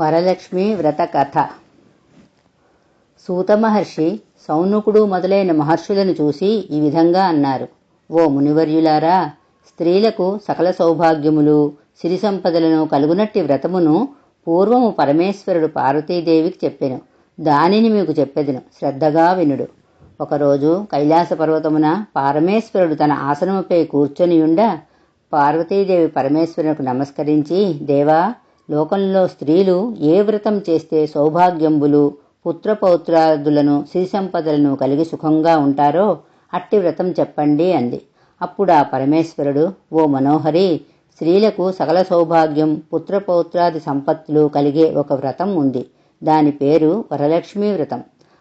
వరలక్ష్మి వ్రత కథ సూత మహర్షి మొదలైన మహర్షులను చూసి ఈ విధంగా అన్నారు. ఓ మునివర్యులారా స్త్రీలకు సకల సౌభాగ్యములు సిరి సంపదలను కలుగునట్టి వ్రతమును పూర్వము పరమేశ్వరుడు పార్వతీదేవికి చెప్పెను. దానిని మీకు చెప్పెదను. శ్రద్ధగా వినుడు. ఒకరోజు కైలాస పర్వతమున పరమేశ్వరుడు తన ఆసనముపై కూర్చొనియుండ పార్వతీదేవి పరమేశ్వరునికి నమస్కరించి దేవా లోకంలో స్త్రీలు ఏ వ్రతం చేస్తే సౌభాగ్యంబులు పుత్రపౌత్రాదులను సిరి సంపదలను కలిగి సుఖంగా ఉంటారో అట్టి వ్రతం చెప్పండి అంది. అప్పుడు ఆ పరమేశ్వరుడు ఓ మనోహరి స్త్రీలకు సకల సౌభాగ్యం పుత్రపౌత్రాది సంపత్తులు కలిగే ఒక వ్రతం ఉంది. దాని పేరు వరలక్ష్మీ వ్రతం.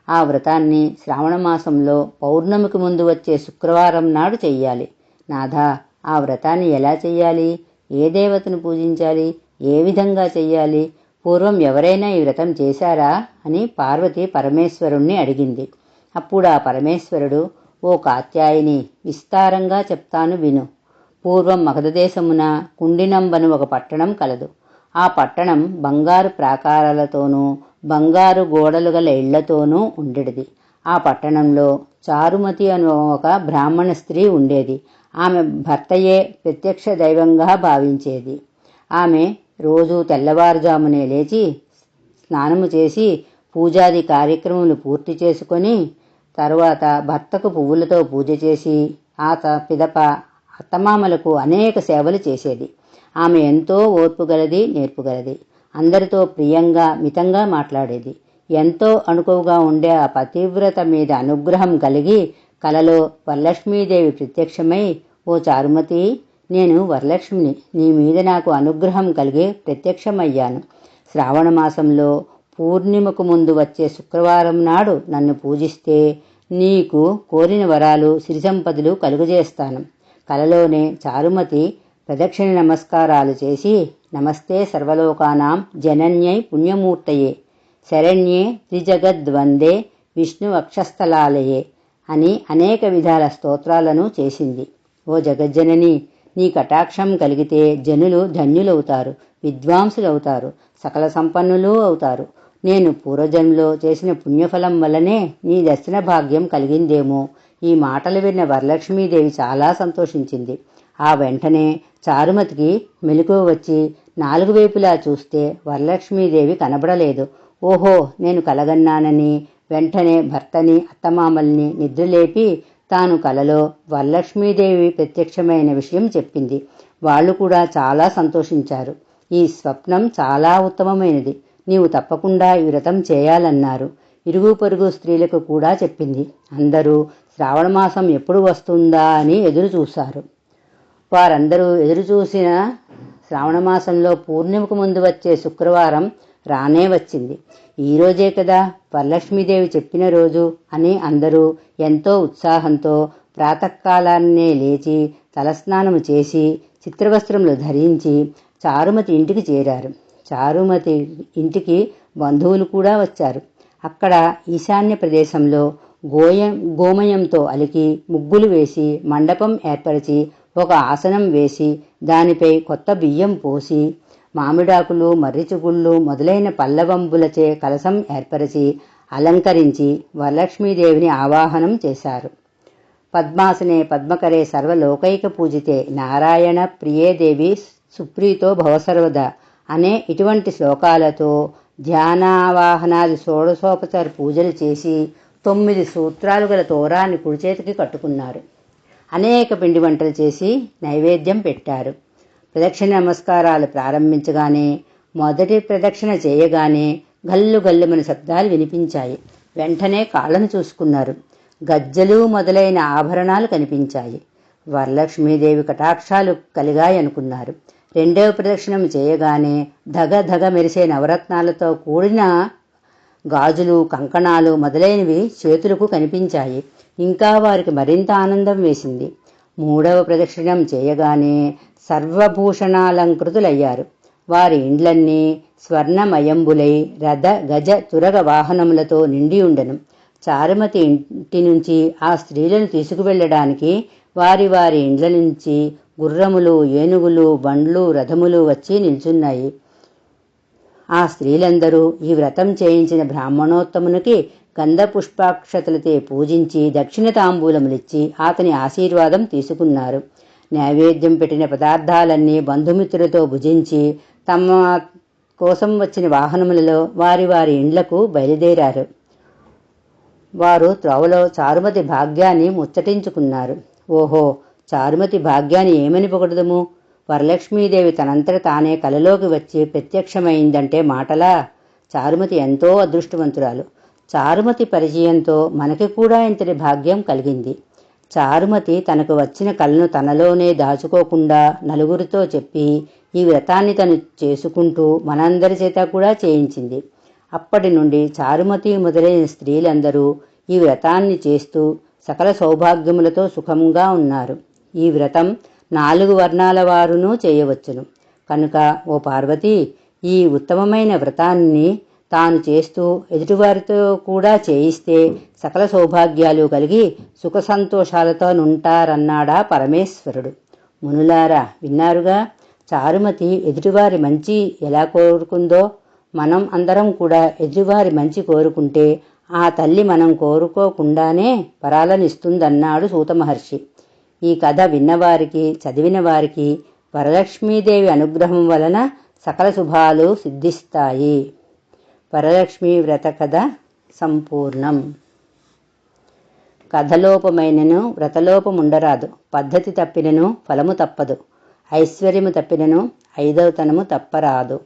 ఆ వ్రతాన్ని శ్రావణ మాసంలో పౌర్ణమికి ముందు వచ్చే శుక్రవారం నాడు చెయ్యాలి. నాథా ఆ వ్రతాన్ని ఎలా చెయ్యాలి? ఏ దేవతను పూజించాలి? ఏ విధంగా చెయ్యాలి? పూర్వం ఎవరైనా ఈ వ్రతం చేశారా? అని పార్వతి పరమేశ్వరుణ్ణి అడిగింది. అప్పుడు ఆ పరమేశ్వరుడు ఓ కాత్యాయిని విస్తారంగా చెప్తాను విను. పూర్వం మగధదేశమున కుండినంబను ఒక పట్టణం కలదు. ఆ పట్టణం బంగారు ప్రాకారాలతోనూ బంగారు గోడలు గల ఇళ్ళతోనూ ఉండేది. ఆ పట్టణంలో చారుమతి అను ఒక బ్రాహ్మణ స్త్రీ ఉండేది. ఆమె భర్తయే ప్రత్యక్ష దైవంగా భావించేది. ఆమె రోజు తెల్లవారుజామునే లేచి స్నానము చేసి పూజాది కార్యక్రమములు పూర్తి చేసుకొని తరువాత భర్తకు పువ్వులతో పూజ చేసి ఆ త- పిదప అత్తమామలకు అనేక సేవలు చేసేది. ఆమె ఎంతో ఓర్పుగలది నేర్పుగలది అందరితో ప్రియంగా మితంగా మాట్లాడేది. ఎంతో అణుకువగా ఉండే ఆ పతివ్రత మీద అనుగ్రహం కలిగి కలలో వరలక్ష్మీదేవి ప్రత్యక్షమై ఓ చారుమతి నేను వరలక్ష్మిని నీ మీద నాకు అనుగ్రహం కలిగి ప్రత్యక్షమయ్యాను. శ్రావణ మాసంలో పూర్ణిమకు ముందు వచ్చే శుక్రవారం నాడు నన్ను పూజిస్తే నీకు కోరిన వరాలు సిరి సంపదలు కలుగజేస్తాను. కలలోనే చారుమతి ప్రదక్షిణ నమస్కారాలు చేసి నమస్తే సర్వలోకానాం జనన్యై పుణ్యమూర్తయే శరణ్యే త్రిజగద్వందే విష్ణు వక్షస్థలాలయే అని అనేక విధాల స్తోత్రాలను చేసింది. ఓ జగజ్జనని నీ కటాక్షం కలిగితే జనులు ధన్యులవుతారు విద్వాంసులవుతారు సకల సంపన్నులు అవుతారు. నేను పూర్వజన్మలో చేసిన పుణ్యఫలం వల్లనే నీ దర్శన భాగ్యం కలిగిందేమో. ఈ మాటలు విన్న వరలక్ష్మీదేవి చాలా సంతోషించింది. ఆ వెంటనే చారుమతికి మెలకువ వచ్చి నాలుగు వైపులా చూస్తే వరలక్ష్మీదేవి కనబడలేదు. ఓహో నేను కలగన్నానని వెంటనే భర్తని అత్తమామల్ని నిద్రలేపి తాను కలలో వరలక్ష్మీదేవి ప్రత్యక్షమైన విషయం చెప్పింది. వాళ్ళు కూడా చాలా సంతోషించారు. ఈ స్వప్నం చాలా ఉత్తమమైనది. నీవు తప్పకుండా ఈ వ్రతం చేయాలన్నారు. ఇరుగు పొరుగు స్త్రీలకు కూడా చెప్పింది. అందరూ శ్రావణమాసం ఎప్పుడు వస్తుందా అని ఎదురు చూశారు వారందరూ ఎదురు చూసిన శ్రావణమాసంలో పూర్ణిమకు ముందు వచ్చే శుక్రవారం రానే వచ్చింది. ఈరోజే కదా వరలక్ష్మీదేవి చెప్పిన రోజు అని అందరూ ఎంతో ఉత్సాహంతో ప్రాతకాలాన్నే లేచి తలస్నానము చేసి చిత్రవస్త్రములు ధరించి చారుమతి ఇంటికి చేరారు. చారుమతి ఇంటికి బంధువులు కూడా వచ్చారు. అక్కడ ఈశాన్య ప్రదేశంలో గోయం గోమయంతో అలికి ముగ్గులు వేసి మండపం ఏర్పరిచి ఒక ఆసనం వేసి దానిపై కొత్త బియ్యం పోసి మామిడాకులు మర్రిచుగుళ్ళు మొదలైన పల్లవంబులచే కలసం ఏర్పరిచి అలంకరించి వరలక్ష్మీదేవిని ఆవాహనం చేశారు. పద్మాసనే పద్మకరే సర్వలోకైక పూజితే నారాయణ ప్రియేదేవి సుప్రీతో భవసర్వద అనే ఇటువంటి శ్లోకాలతో ధ్యానావాహనాది షోడశోపచార పూజలు చేసి తొమ్మిది సూత్రాలు గల తోరాన్ని కుడిచేతికి కట్టుకున్నారు. అనేక పిండి వంటలు చేసి నైవేద్యం పెట్టారు. ప్రదక్షిణ నమస్కారాలు ప్రారంభించగానే మొదటి ప్రదక్షిణ చేయగానే గల్లు గల్లుమని శబ్దాలు వినిపించాయి. వెంటనే కాళ్ళను చూసుకున్నారు. గజ్జలు మొదలైన ఆభరణాలు కనిపించాయి. వరలక్ష్మీదేవి కటాక్షాలు కలిగాయనుకున్నారు రెండవ ప్రదక్షిణం చేయగానే ధగ ధగ మెరిసే నవరత్నాలతో కూడిన గాజులు కంకణాలు మొదలైనవి చేతులకు కనిపించాయి. ఇంకా వారికి మరింత ఆనందం వేసింది. మూడవ ప్రదక్షిణం చేయగానే సర్వభూషణాలంకృతులయ్యారు. వారి ఇండ్లన్నీ స్వర్ణమయంబులై రథ గజ తురగ వాహనములతో నిండి ఉండెను చారుమతి ఇంటి నుంచి ఆ స్త్రీలను తీసుకువెళ్ళడానికి వారి వారి ఇండ్ల నుంచి గుర్రములు ఏనుగులు బండ్లు రథములు వచ్చి నిల్చున్నాయి. ఆ స్త్రీలందరూ ఈ వ్రతం చేయించిన బ్రాహ్మణోత్తమునికి గంధపుష్పాక్షతలతో పూజించి దక్షిణ తాంబూలములిచ్చి అతని ఆశీర్వాదం తీసుకున్నారు. నైవేద్యం పెట్టిన పదార్థాలన్నీ బంధుమిత్రులతో భుజించి తమ కోసం వచ్చిన వాహనములలో వారి వారి ఇండ్లకు బయలుదేరారు. వారు త్రోవలో చారుమతి భాగ్యాన్ని ముచ్చటించుకున్నారు. ఓహో చారుమతి భాగ్యాన్ని ఏమని పొగడదము? వరలక్ష్మీదేవి తనంతట తానే కలలోకి వచ్చి ప్రత్యక్షమైందంటే మాటలా? చారుమతి ఎంతో అదృష్టవంతురాలు. చారుమతి పరిచయంతో మనకి కూడా ఇంతటి భాగ్యం కలిగింది. చారుమతి తనకు వచ్చిన కలను తనలోనే దాచుకోకుండా నలుగురితో చెప్పి ఈ వ్రతాన్ని తను చేసుకుంటూ మనందరి చేత కూడా చేయించింది. అప్పటి నుండి చారుమతి మొదలైన స్త్రీలందరూ ఈ వ్రతాన్ని చేస్తూ సకల సౌభాగ్యములతో సుఖంగా ఉన్నారు. ఈ వ్రతం నాలుగు వర్ణాల వారునూ చేయవచ్చును. కనుక ఓ పార్వతి ఈ ఉత్తమమైన వ్రతాన్ని తాను చేస్తూ ఎదుటివారితో కూడా చేయిస్తే సకల సౌభాగ్యాలు కలిగి సుఖ సంతోషాలతో నుంటారన్నాడా పరమేశ్వరుడు. మునులారా విన్నారుగా? చారుమతి ఎదుటివారి మంచి ఎలా కోరుకుందో? మనం అందరం కూడా ఎదుటివారి మంచి కోరుకుంటే ఆ తల్లి మనం కోరుకోకుండానే వరాలనిస్తుందన్నాడు సూత మహర్షి ఈ కథ విన్నవారికి చదివిన వారికి వరలక్ష్మీదేవి అనుగ్రహం వలన సకల శుభాలు సిద్ధిస్తాయి. వరలక్ష్మి వ్రత కథ సంపూర్ణం. కథలోపమైనను వ్రతలోపముండరాదు. పద్ధతి తప్పినను ఫలము తప్పదు. ఐశ్వర్యము తప్పినను ఐదవతనము తప్పరాదు.